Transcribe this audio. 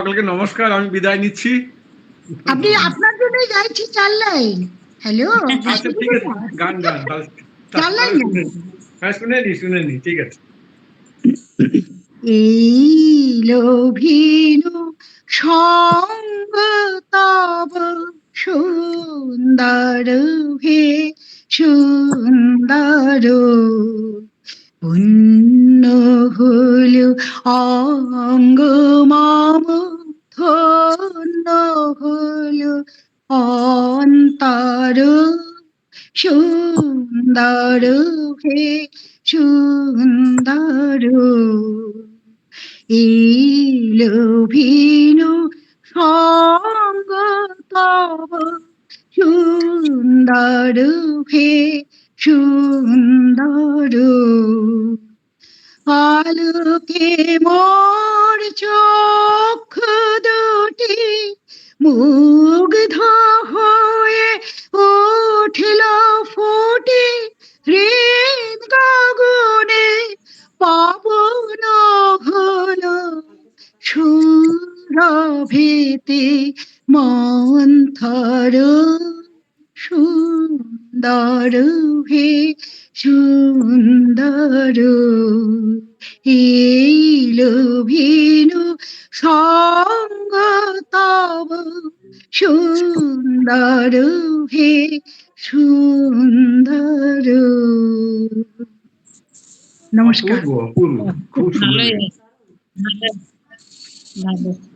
সকলকে নমস্কার আমি বিদায় নিচ্ছি। আপনি আপনার জন্যই গাইছি চার লাইন হ্যালো আচ্ছা ঠিক আছে গান গান চার লাইন হ্যাঁ শুনে নি শুনে নি ঠিক আছে। এই লোভিনু সঙ্গ তব সুন্দর হে সুন্দর। পুণ্য হল অঙ্গ অন্তর সুন্দর হে সুন্দর। ইলোভিনু সঙ্গ তব, সুন্দর হে সুন্দর। আলোকে মোর চোখ দুটি মুগ্ধ হয়ে। সুরভিতে মন্থর সুন্দর হে সুন্দর। এই লোভিনু সঙ্গ তব সুন্দর হে সুন্দর। নমস্কার খুব সুন্দর। ভালো ভালো